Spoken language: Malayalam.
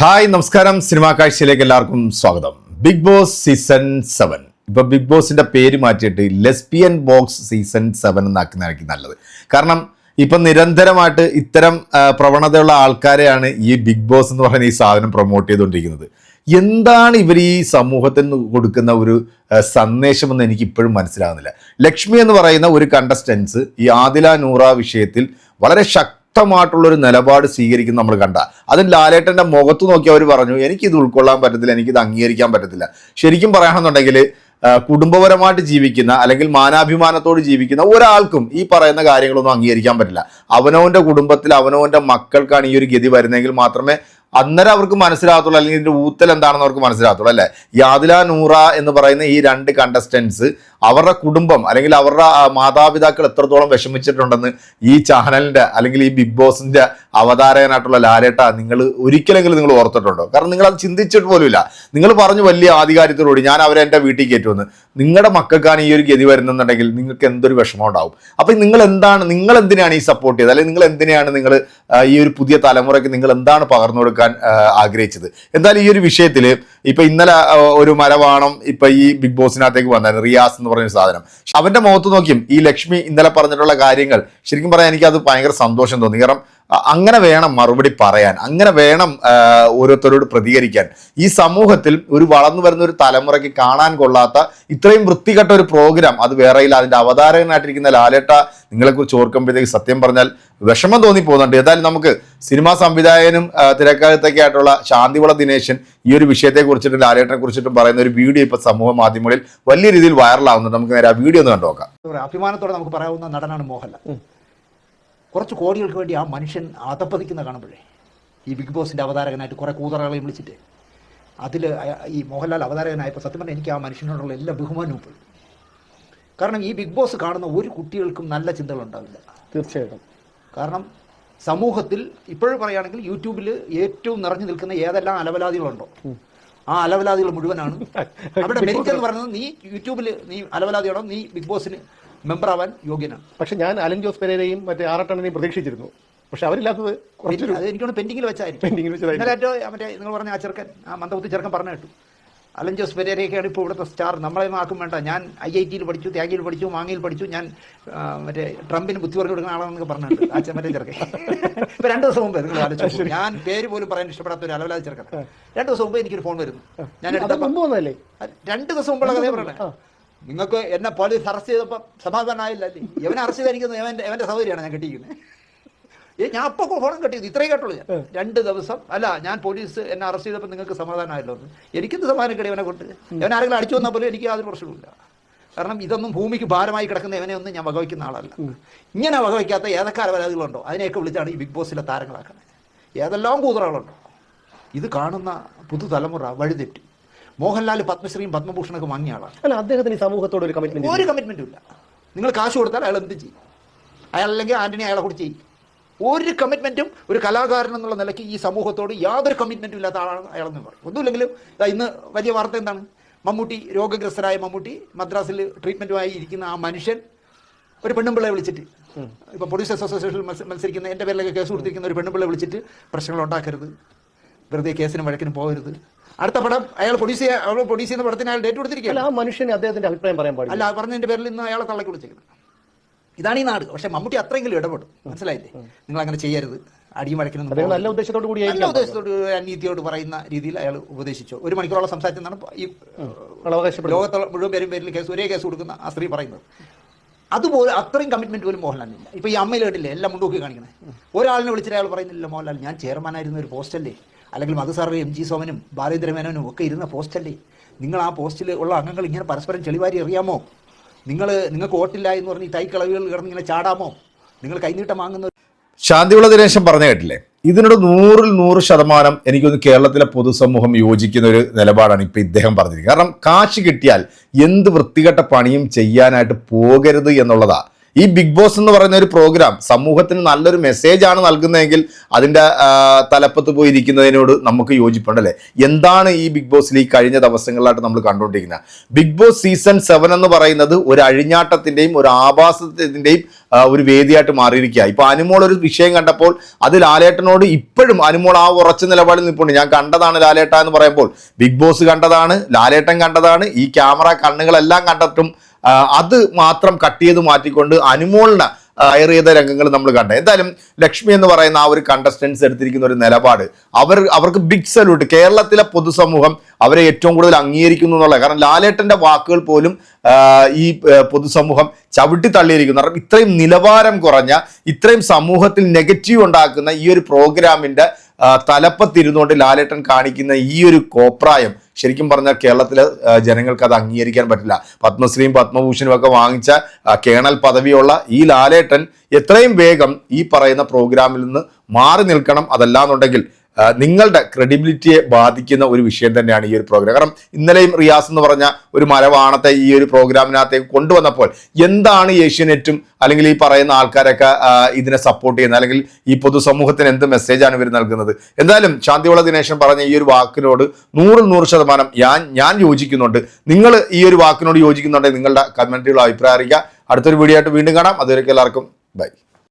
ഹായ് നമസ്കാരം. സിനിമാ കാഴ്ചയിലേക്ക് എല്ലാവർക്കും സ്വാഗതം. Bigg Boss season seven. ഇപ്പൊ ബിഗ് ബോസിന്റെ പേര് മാറ്റിയിട്ട് ലെസ്ബിയൻ ബോക്സ് സീസൺ സെവൻ എന്നാക്കുന്നതായിരിക്കും നല്ലത്. കാരണം ഇപ്പൊ നിരന്തരമായിട്ട് ഇത്തരം പ്രവണതയുള്ള ആൾക്കാരെയാണ് ഈ ബിഗ് ബോസ് എന്ന് പറയുന്ന ഈ സാധനം പ്രൊമോട്ട് ചെയ്തുകൊണ്ടിരിക്കുന്നത്. എന്താണ് ഇവർ ഈ സമൂഹത്തിന് കൊടുക്കുന്ന ഒരു സന്ദേശമെന്ന് എനിക്ക് ഇപ്പോഴും മനസ്സിലാകുന്നില്ല. ലക്ഷ്മി എന്ന് പറയുന്ന ഒരു കണ്ടസ്റ്റൻസ് ഈ ആദില നൂറ വിഷയത്തിൽ വളരെ ശക്തമായിട്ടുള്ള ഒരു നിലപാട് സ്വീകരിക്കുന്ന നമ്മൾ കണ്ട. അതിന് ലാലേട്ടന്റെ മുഖത്ത് നോക്കി അവർ പറഞ്ഞു എനിക്കിത് ഉൾക്കൊള്ളാൻ പറ്റത്തില്ല എനിക്കിത് അംഗീകരിക്കാൻ പറ്റത്തില്ല. ശരിക്കും പറയുകയാണെന്നുണ്ടെങ്കിൽ കുടുംബപരമായിട്ട് ജീവിക്കുന്ന അല്ലെങ്കിൽ മാനാഭിമാനത്തോട് ജീവിക്കുന്ന ഒരാൾക്കും ഈ പറയുന്ന കാര്യങ്ങളൊന്നും അംഗീകരിക്കാൻ പറ്റില്ല. അവനവന്റെ കുടുംബത്തിൽ അവനവന്റെ മക്കൾക്കാണ് ഈ ഒരു ഗതി വരുന്നതെങ്കിൽ മാത്രമേ അന്നേരം അവർക്ക് മനസ്സിലാകത്തുള്ളൂ അല്ലെങ്കിൽ ഇതിന്റെ ഊത്തൽ എന്താണെന്ന് അവർക്ക് മനസ്സിലാകത്തുള്ളൂ അല്ലെ? യാദില നൂറ എന്ന് പറയുന്ന ഈ രണ്ട് കണ്ടസ്റ്റൻസ് അവരുടെ കുടുംബം അല്ലെങ്കിൽ അവരുടെ മാതാപിതാക്കൾ എത്രത്തോളം വിഷമിച്ചിട്ടുണ്ടെന്ന് ഈ ചാനലിന്റെ അല്ലെങ്കിൽ ഈ ബിഗ് ബോസിന്റെ അവതാരകനായിട്ടുള്ള ലാലേട്ട നിങ്ങൾ ഒരിക്കലെങ്കിലും നിങ്ങൾ ഓർത്തിട്ടുണ്ടോ? കാരണം നിങ്ങൾ അത് ചിന്തിച്ചിട്ട് പോലുമില്ല. നിങ്ങൾ പറഞ്ഞു വലിയ ആധികാരികത്തോടുകൂടി ഞാൻ അവരെ എന്റെ വീട്ടിൽ കയറ്റുമെന്ന്. നിങ്ങളുടെ മക്കൾക്കാണ് ഈ ഒരു ഗതി വരുന്നുണ്ടെങ്കിൽ നിങ്ങൾക്ക് എന്തൊരു വിഷമം ഉണ്ടാവും? അപ്പം നിങ്ങൾ എന്താണ് നിങ്ങൾ എന്തിനാണ് ഈ സപ്പോർട്ട് ചെയ്തത്? അല്ലെങ്കിൽ നിങ്ങൾ എന്തിനാണ് നിങ്ങൾ ഈ ഒരു പുതിയ തലമുറയ്ക്ക് നിങ്ങൾ എന്താണ് പകർന്നു കൊടുക്കാൻ ആഗ്രഹിച്ചത്. എന്തായാലും ഈ ഒരു വിഷയത്തിൽ ഇപ്പൊ ഇന്നലെ ഒരു മരവാണം ഇപ്പൊ ഈ ബിഗ് ബോസിനകത്തേക്ക് വന്നായിരുന്നു റിയാസ് എന്ന് പറയുന്ന സാധനം. അവന്റെ മുഖത്ത് നോക്കിയും ഈ ലക്ഷ്മി ഇന്നലെ പറഞ്ഞിട്ടുള്ള കാര്യങ്ങൾ ശരിക്കും പറയാൻ എനിക്ക് അത് ഭയങ്കര സന്തോഷം തോന്നി. കാരണം അങ്ങനെ വേണം മറുപടി പറയാൻ. അങ്ങനെ വേണം ഓരോരുത്തരോട് പ്രതികരിക്കാൻ. ഈ സമൂഹത്തിൽ ഒരു വളർന്നു വരുന്ന ഒരു തലമുറയ്ക്ക് കാണാൻ കൊള്ളാത്ത ഇത്രയും വൃത്തികെട്ട ഒരു പ്രോഗ്രാം അത് വേറെയില്ല. അതിന്റെ അവതാരകനായിട്ടിരിക്കുന്ന ലാലേട്ട നിങ്ങളെ കുറിച്ച് ഓർക്കുമ്പോഴത്തേക്ക് സത്യം പറഞ്ഞാൽ വിഷമം തോന്നി പോകുന്നുണ്ട് ഏതായാലും നമുക്ക് സിനിമാ സംവിധായകനും തിരക്കാലത്തൊക്കെ തിരക്കകത്തൊക്കെ ആയിട്ടുള്ള ശാന്തിവള ദിനേശൻ ഈ ഒരു വിഷയത്തെ കുറിച്ചിട്ടും ലാലേട്ടനെ കുറിച്ചിട്ടും പറയുന്ന ഒരു വീഡിയോ ഇപ്പൊ സമൂഹ മാധ്യമങ്ങളിൽ വലിയ രീതിയിൽ വൈറലാവുന്നുണ്ട് നമുക്ക് നേരെ ആ വീഡിയോ ഒന്ന് കണ്ടു നോക്കാം അഭിമാനത്തോടെ നമുക്ക് പറയാവുന്ന നടനാണ് മോഹൻലാൽ. കുറച്ച് കോടികൾക്ക് വേണ്ടി ആ മനുഷ്യൻ അതപ്പതിക്കുന്ന കാണുമ്പോഴേ ഈ ബിഗ് ബോസിന്റെ അവതാരകനായിട്ട് കുറേ കൂതറകളെയും വിളിച്ചിട്ട് അതിൽ ഈ മോഹൻലാൽ അവതാരകനായപ്പോൾ സത്യം പറഞ്ഞാൽ എനിക്ക് ആ മനുഷ്യനോടുള്ള എല്ലാ ബഹുമാനവും പോയി. കാരണം ഈ ബിഗ് ബോസ് കാണുന്ന ഒരു കുട്ടികൾക്കും നല്ല ചിന്തകൾ ഉണ്ടാവില്ല തീർച്ചയായിട്ടും. കാരണം സമൂഹത്തിൽ ഇപ്പോഴും പറയുകയാണെങ്കിൽ യൂട്യൂബിൽ ഏറ്റവും നിറഞ്ഞു നിൽക്കുന്ന ഏതെല്ലാം അലവലാദികളുണ്ടോ? ആ അലവലാദികൾ മുഴുവനാണ്. അവിടെ മെരിറ്റ് എന്ന് പറയുന്നത് നീ യൂട്യൂബിൽ നീ അലവലാദിയാണോ? നീ ബിഗ് ബോസിന് മെമ്പർ ആവാൻ യോഗ്യനാണ് പക്ഷെ ഞാൻ അലൻ ജോസ് പെരേരയും മറ്റേ ആറട്ടണ്ണനെയും പ്രതീക്ഷിച്ചിരുന്നു. പക്ഷെ അവരില്ലാത്തത് കുറച്ചൊരു അത് എനിക്കൊന്ന് പെൻഡിങ്ങിൽ വെച്ചായിരിക്കും മറ്റേ നിങ്ങൾ പറഞ്ഞ ആ ചെറുക്കൻ ആ മന്ദബുദ്ധി ചെറുക്കൻ പറഞ്ഞു കേട്ടു. അലൻ ജോസ് പെരേരയൊക്കെയാണ് ഇപ്പോൾ ഇവിടുത്തെ സ്റ്റാർ. നമ്മളെ ആക്കും വേണ്ട. ഞാൻ ഐ ഐ ടിയിൽ പഠിച്ചു ത്യാഗിയിൽ പഠിച്ചു മാങ്ങയിൽ പഠിച്ചു. ഞാൻ മറ്റേ ട്രംപിന് ബുദ്ധി പറഞ്ഞു കൊടുക്കുന്ന ആളാണെന്ന് പറഞ്ഞിട്ടുണ്ട് ആ മറ്റേ ചെറുക്കൻ. ഇപ്പൊ രണ്ട് ദിവസം മുമ്പ് നിങ്ങൾ ആലോചിച്ചു ഞാൻ പേര് പോലും പറയാൻ ഇഷ്ടപ്പെടാത്ത ഒരു അലവലാതെ ചെറുക്കൻ രണ്ട് ദിവസം മുമ്പ് എനിക്കൊരു ഫോൺ വരുന്നു. ഞാൻ രണ്ട് ദിവസം മുമ്പുള്ള കഥയെ പറയണേ നിങ്ങൾക്ക് എന്നെ പോലീസ് അറസ്റ്റ് ചെയ്തപ്പോൾ സമാധാനമായില്ലല്ലേ എവനെ അറസ്റ്റ് ചെയ്തിരിക്കുന്നത് ഇവന്റെ എവന്റെ സൗകര്യമാണ് ഞാൻ കിട്ടിയിരിക്കുന്നത്. ഏ ഞാൻ അപ്പൊ ഫോണും കെട്ടിയത് ഇത്രയും കേട്ടുള്ളൂ ഞാൻ. രണ്ട് ദിവസം അല്ല ഞാൻ പോലീസ് എന്നെ അറസ്റ്റ് ചെയ്തപ്പോൾ നിങ്ങൾക്ക് സമാധാനമായല്ലോ എന്ന്. എനിക്കെന്ത് സമാധാനം കിട്ടി ഇവനെ കൊണ്ട്? ഇവൻ ആരെങ്കിലും അടിച്ചു വന്നാൽ പോലും എനിക്ക് യാതൊരു പ്രശ്നമില്ല കാരണം ഇതൊന്നും ഭൂമിക്ക് ഭാരമായി കിടക്കുന്ന ഇവനെ ഒന്നും ഞാൻ വകവയ്ക്കുന്ന ആളല്ല. ഇങ്ങനെ വകവയ്ക്കാത്ത ഏതൊക്കെ അലവരാതികളുണ്ടോ അതിനെയൊക്കെ വിളിച്ചാണ് ഈ ബിഗ് ബോസിലെ താരങ്ങളാക്കുന്നത്. ഏതെല്ലാം കൂതറകളുണ്ടോ? ഇത് കാണുന്ന പുതുതലമുറ വഴിതെറ്റി. മോഹൻലാൽ പത്മശ്രീയും പത്മഭൂഷണൊക്കെ വാങ്ങിയ ആളാണ്. അല്ല അദ്ദേഹത്തിന് ഈ സമൂഹത്തോട് ഒരു കമ്മിറ്റ്മെന്റ് ഒരു കമ്മിറ്റ്മെന്റും ഇല്ല. നിങ്ങൾ കാശ് കൊടുത്താൽ അയാൾ എന്ത് ചെയ്യും? അയാൾ അല്ലെങ്കിൽ ആന്റണി അയാളെ കൂടി ചെയ്യും. ഒരു കമ്മിറ്റ്മെന്റും ഒരു കലാകാരൻ എന്നുള്ള നിലയ്ക്ക് ഈ സമൂഹത്തോട് യാതൊരു കമ്മിറ്റ്മെന്റും ഇല്ലാത്ത ആളാണ് അയാളെന്ന് പറയും. ഒന്നുമില്ലെങ്കിലും ഇന്ന് വലിയ വാർത്ത എന്താണ്? മമ്മൂട്ടി രോഗഗ്രസ്തരായ മമ്മൂട്ടി മദ്രാസിൽ ട്രീറ്റ്മെന്റുമായി ഇരിക്കുന്ന ആ മനുഷ്യൻ ഒരു പെണ്ണുമ്പിള്ളയെ വിളിച്ചിട്ട് ഇപ്പൊ പൊലീസ് അസോസിയേഷനിൽ മത്സരിക്കുന്ന എന്റെ പേരിലൊക്കെ കേസ് കൊടുത്തിരിക്കുന്ന ഒരു പെണ്ണുമ്പിള്ളയെ വിളിച്ചിട്ട് പ്രശ്നങ്ങൾ ഉണ്ടാക്കരുത്. വെറുതെ കേസിനും വഴക്കിനും പോകരുത്. അടുത്ത പടം അയാൾ പൊലീസ് അയാൾ പൊലീസ് ചെയ്യുന്ന പടത്തിന് അയാൾ ഡേറ്റ് കൊടുത്തിരിക്കുകയാണ്. ആ മനുഷ്യന് അദ്ദേഹത്തിന്റെ അഭിപ്രായം പറയാൻ പാടില്ല. അല്ല പറഞ്ഞതിന്റെ പേരിൽ ഇന്ന് അയാളെ തള്ളക്കി വിളിച്ചേക്കുന്നത് ഇതാണ് ഈ നാട്. പക്ഷെ മമ്മൂട്ടി അത്രയെങ്കിലും ഇടപെടും. മനസ്സിലായില്ലേ? നിങ്ങൾ അങ്ങനെ ചെയ്യരുത്. അടിയും അദ്ദേഹം നല്ല ഉദ്ദേശത്തോട് കൂടി നല്ല ഉദ്ദേശത്തോട് അനീതിയോട് പറയുന്ന രീതിയിൽ അയാൾ ഉപദേശിച്ചു. ഒരു മണിക്കൂറോളം സംസാരിച്ചെന്നാണ് ഈ ലോകത്തെ മുഴുവൻ പേരും പേരിൽ കേസ് ഒരേ കേസ് കൊടുക്കുന്ന ആ സ്ത്രീ പറയുന്നത്. അതുപോലെ അത്രയും കമ്മിറ്റ്മെന്റ് പോലും മോഹൻലാലിനില്ല ഇപ്പൊ ഈ അമ്മയിൽ കണ്ടില്ലേ എല്ലാം മുണ്ടോക്കി കാണിക്കണേ. ഒരാളിനെ വിളിച്ചിട്ട് അയാൾ പറയുന്നില്ല മോഹൻലാൽ ഞാൻ ചെയർമാനായിരുന്ന ഒരു പോസ്റ്റല്ലേ അല്ലെങ്കിൽ മധുസാറും എം ജി സോമനും ബാലേന്ദ്രമേനോനും ഒക്കെ ഇരുന്ന പോസ്റ്റല്ലേ? നിങ്ങൾ ആ പോസ്റ്റിൽ ഉള്ള അംഗങ്ങൾ ഇങ്ങനെ പരസ്പരം ചെളിവാരി അറിയാമോ നിങ്ങൾ നിങ്ങൾക്ക് വോട്ടില്ല എന്ന് പറഞ്ഞ് ഈ തൈക്കളവികൾ കിടന്ന് ഇങ്ങനെ ചാടാമോ? നിങ്ങൾ കൈനീട്ടം വാങ്ങുന്ന ശാന്തിയുള്ള ദിനേശൻ പറഞ്ഞു കേട്ടില്ലേ? ഇതിനോട് നൂറിൽ നൂറ് ശതമാനം എനിക്കൊന്ന് കേരളത്തിലെ പൊതുസമൂഹം യോജിക്കുന്ന ഒരു നിലപാടാണ് ഇപ്പം ഇദ്ദേഹം പറഞ്ഞിരിക്കുന്നത്. കാരണം കാശ് കിട്ടിയാൽ എന്ത് വൃത്തികെട്ട പണിയും ചെയ്യാനായിട്ട് പോകരുത് എന്നുള്ളതാ. ഈ ബിഗ് ബോസ് എന്ന് പറയുന്ന ഒരു പ്രോഗ്രാം സമൂഹത്തിന് നല്ലൊരു മെസ്സേജ് ആണ് നൽകുന്നതെങ്കിൽ അതിന്റെ തലപ്പത്ത് പോയി ഇരിക്കുന്നതിനോട് നമുക്ക് യോജിപ്പുണ്ടല്ലേ എന്താണ് ഈ ബിഗ് ബോസിൽ ഈ കഴിഞ്ഞ ദിവസങ്ങളിലായിട്ട് നമ്മൾ കണ്ടുകൊണ്ടിരിക്കുന്നത്? ബിഗ് ബോസ് സീസൺ സെവൻ എന്ന് പറയുന്നത് ഒരു അഴിഞ്ഞാട്ടത്തിന്റെയും ഒരു ആഭാസത്തിന്റെയും ഒരു വേദിയായിട്ട് മാറിയിരിക്കുക ഇപ്പോൾ അനുമോൾ ഒരു വിഷയം കണ്ടപ്പോൾ അത് ലാലേട്ടനോട് ഇപ്പോഴും അനുമോൾ ആ ഉറച്ച നിലപാടിൽ നിൽപ്പുണ്ട്. ഞാൻ കണ്ടതാണ് ലാലേട്ട എന്ന് പറയുമ്പോൾ ബിഗ് ബോസ് കണ്ടതാണ് ലാലേട്ടൻ കണ്ടതാണ് ഈ ക്യാമറ കണ്ണുകളെല്ലാം കണ്ടിട്ടും അത് മാത്രം കട്ട് ചെയ്ത് മാറ്റിക്കൊണ്ട് അനുമോളിന് ഹയർ ചെയ്ത രംഗങ്ങൾ നമ്മൾ കണ്ട. എന്തായാലും ലക്ഷ്മി എന്ന് പറയുന്ന ആ ഒരു കണ്ടസ്റ്റൻസ് എടുത്തിരിക്കുന്ന ഒരു നിലപാട് അവർ അവർക്ക് ബിഗ് സല്യൂട്ട് കേരളത്തിലെ പൊതുസമൂഹം അവരെ ഏറ്റവും കൂടുതൽ അംഗീകരിക്കുന്നു എന്നുള്ളത് കാരണം ലാലേട്ടന്റെ വാക്കുകൾ പോലും ഈ പൊതുസമൂഹം ചവിട്ടി തള്ളിയിരിക്കുന്നു. കാരണം ഇത്രയും നിലവാരം കുറഞ്ഞ ഇത്രയും സമൂഹത്തിൽ നെഗറ്റീവ് ഉണ്ടാക്കുന്ന ഈ ഒരു പ്രോഗ്രാമിന്റെ ആ, തലപ്പത്തിരുന്നുകൊണ്ട് ലാലേട്ടൻ കാണിക്കുന്ന ഈ ഒരു കോപ്രായം ശരിക്കും പറഞ്ഞാൽ കേരളത്തിലെ ജനങ്ങൾക്ക് അത് അംഗീകരിക്കാൻ പറ്റില്ല. പത്മശ്രീയും പത്മഭൂഷണും ഒക്കെ വാങ്ങിച്ച കേണൽ പദവിയുള്ള ഈ ലാലേട്ടൻ എത്രയും വേഗം ഈ പറയുന്ന പ്രോഗ്രാമിൽ നിന്ന് മാറി നിൽക്കണം അതല്ലാന്നുണ്ടെങ്കിൽ നിങ്ങളുടെ ക്രെഡിബിലിറ്റിയെ ബാധിക്കുന്ന ഒരു വിഷയം തന്നെയാണ് ഈ ഒരു പ്രോഗ്രാം കാരണം ഇന്നലെയും റിയാസ് എന്ന് പറഞ്ഞ ഒരു മലവാണത്തെ ഈ ഒരു പ്രോഗ്രാമിനകത്തേക്ക് കൊണ്ടുവന്നപ്പോൾ എന്താണ് ഏഷ്യനെറ്റും അല്ലെങ്കിൽ ഈ പറയുന്ന ആൾക്കാരൊക്കെ ഇതിനെ സപ്പോർട്ട് ചെയ്യുന്നത്? അല്ലെങ്കിൽ ഈ പൊതുസമൂഹത്തിന് എന്ത് മെസ്സേജാണ് ഇവർ നൽകുന്നത്? എന്തായാലും ശാന്തിവള ദിനേശൻ പറഞ്ഞ ഈ ഒരു വാക്കിനോട് നൂറിൽ നൂറ് ശതമാനം ഞാൻ ഞാൻ യോജിക്കുന്നുണ്ട്. നിങ്ങൾ ഈ ഒരു വാക്കിനോട് യോജിക്കുന്നുണ്ടെങ്കിൽ നിങ്ങളുടെ കമന്റുകൾ അഭിപ്രായം അറിയിക്കുക. അടുത്തൊരു വീഡിയോ ആയിട്ട് വീണ്ടും കാണാം. അതുവരെ എല്ലാവർക്കും. ബൈ